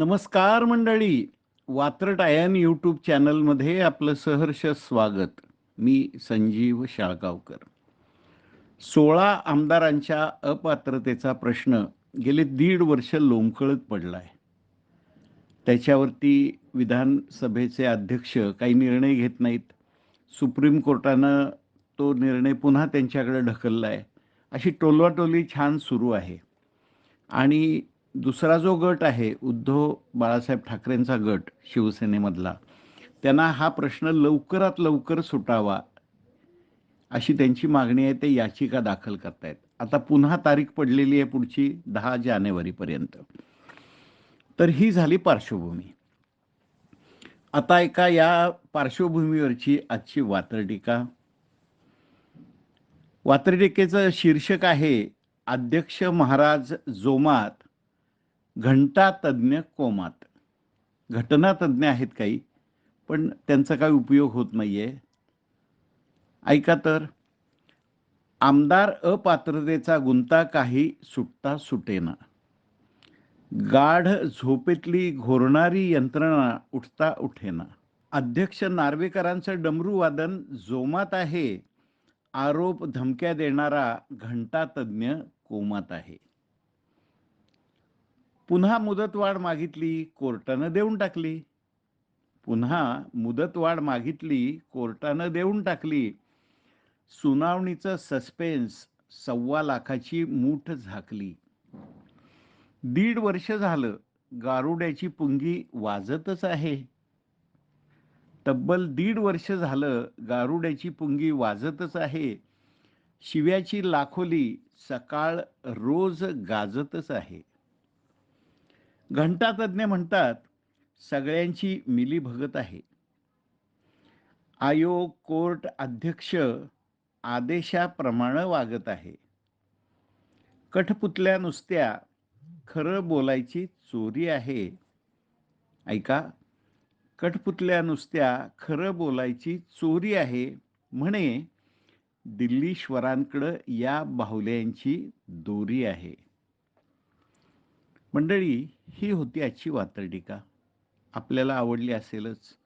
नमस्कार मंडळी. वात्रट ion YouTube चॅनलमध्ये आपलं सहर्ष स्वागत. मी संजीव शाळगावकर. सोळा आमदारांच्या अपात्रतेचा प्रश्न गेले दीड वर्ष लोंबकळत पडलाय. त्याच्यावरती विधानसभेचे अध्यक्ष काही निर्णय घेत नाहीत. सुप्रीम कोर्टानं तो निर्णय पुन्हा त्यांच्याकडे ढकलला आहे अशी टोलवाटोली छान सुरू आहे. आणि दुसरा जो गट आहे उद्धव बाळासाहेब ठाकरेंचा गट शिवसेनेमधला त्यांना हा प्रश्न लवकरात लवकर सुटावा अशी त्यांची मागणी आहे ते याचिका दाखल करतायत. आता पुन्हा तारीख पडलेली आहे पुढची दहा जानेवारीपर्यंत. तर ही झाली पार्श्वभूमी. आता एका या पार्श्वभूमीवरची आजची वात्रटीका. वात्रटिकेचं शीर्षक आहे अध्यक्ष महाराज जोमात घंटातज्ज्ञ कोमात. घटनातज्ज्ञ आहेत काही पण त्यांचा काही उपयोग होत नाही आहे ऐका तर आमदार अपात्रतेचा गुंता काही सुटता सुटेना. गाढ झोपेतली घोरणारी यंत्रणा उठता उठेना. अध्यक्ष नार्वेकरांचं डमरू वादन जोमात आहे. आरोप धमक्या देणारा घंटातज्ज्ञ कोमात आहे. पुन्हा मुदतवाढ मागितली कोर्टानं देऊन टाकली. पुन्हा मुदतवाढ मागितली कोर्टानं देऊन टाकली. सुनावणीचं सस्पेन्स सव्वा लाखाची मूठ झाकली. दीड वर्ष झालं गारुड्याची पुंगी वाजतच आहे. तब्बल दीड वर्ष झालं गारुड्याची पुंगी वाजतच आहे. शिव्याची लाखोली सकाळ रोज गाजतच आहे. घंटातज्ञ म्हणतात सगळ्यांची मिलीभगत आहे. आयोग कोर्ट अध्यक्ष आदेशाप्रमाणे वागत आहे. कठपुतल्या नुसत्या खरं बोलायची चोरी आहे. ऐका कठपुतल्या नुसत्या खरं बोलायची चोरी आहे म्हणे दिल्लीश्वरांकडं या बाहुल्यांची दोरी आहे. मंडळी ही होती आजची वात्रटिका. आपल्याला आवडली असेलच.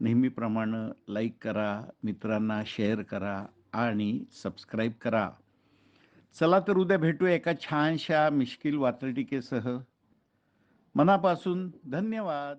नेहमीप्रमाणे लाईक करा मित्रांना शेअर करा आणि सबस्क्राईब करा. चला तर उद्या भेटूया एका छानशा मिश्किल वात्रटिकेसह. मनापासून धन्यवाद.